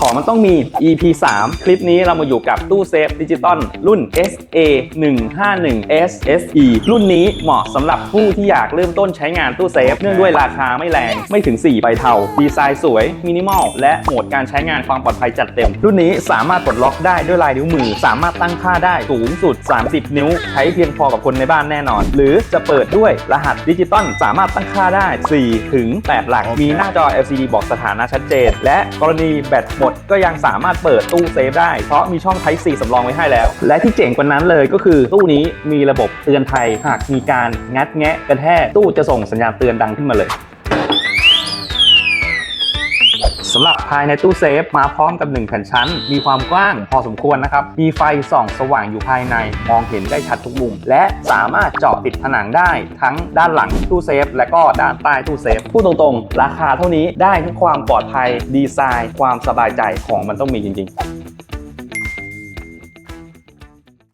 ของมันต้องมี EP 3 คลิปนี้เรามาอยู่กับตู้เซฟดิจิตอลรุ่น SA 151 SSE รุ่นนี้เหมาะสำหรับผู้ที่อยากเริ่มต้นใช้งานตู้เซฟ เนื่องด้วยราคาไม่แรงไม่ถึง 4 ใบเทา ดีไซน์สวย มินิมอล และโหมดการใช้งานความปลอดภัยจัดเต็ม รุ่นนี้สามารถปลดล็อกได้ด้วยลายนิ้วมือ สามารถตั้งค่าได้สูงสุด 30 นิ้ว ใช้เพียงพอกับคนในบ้านแน่นอน หรือจะเปิดด้วยรหัสดิจิตอลสามารถตั้งค่าได้4ถึง8หลักมีหน้าจอ LCD บอกสถานะชัดเจน และกรณีแบตหมดก็ยังสามารถเปิดตู้เซฟได้ เพราะมีช่อง Type C สำรองไว้ให้แล้ว และที่เจ๋งกว่านั้นเลยก็คือตู้นี้มีระบบเตือนภัยหากมีการงัดแงะกระแทกตู้จะส่งสัญญาณเตือนดังขึ้นมาเลย สำหรับภายในตู้เซฟมาพร้อมกับ 1 แผ่นชั้น มีความกว้างพอสมควรนะครับ มีไฟส่องสว่างอยู่ภายในมองเห็นได้ชัดทุกมุม และสามารถเจาะติดผนังได้ทั้งด้านหลังตู้เซฟ และก็ด้านใต้ตู้เซฟพูดตรงๆ ราคาเท่านี้ได้ทั้งความปลอดภัยดีไซน์ ความสบายใจของมันต้องมีจริง ๆ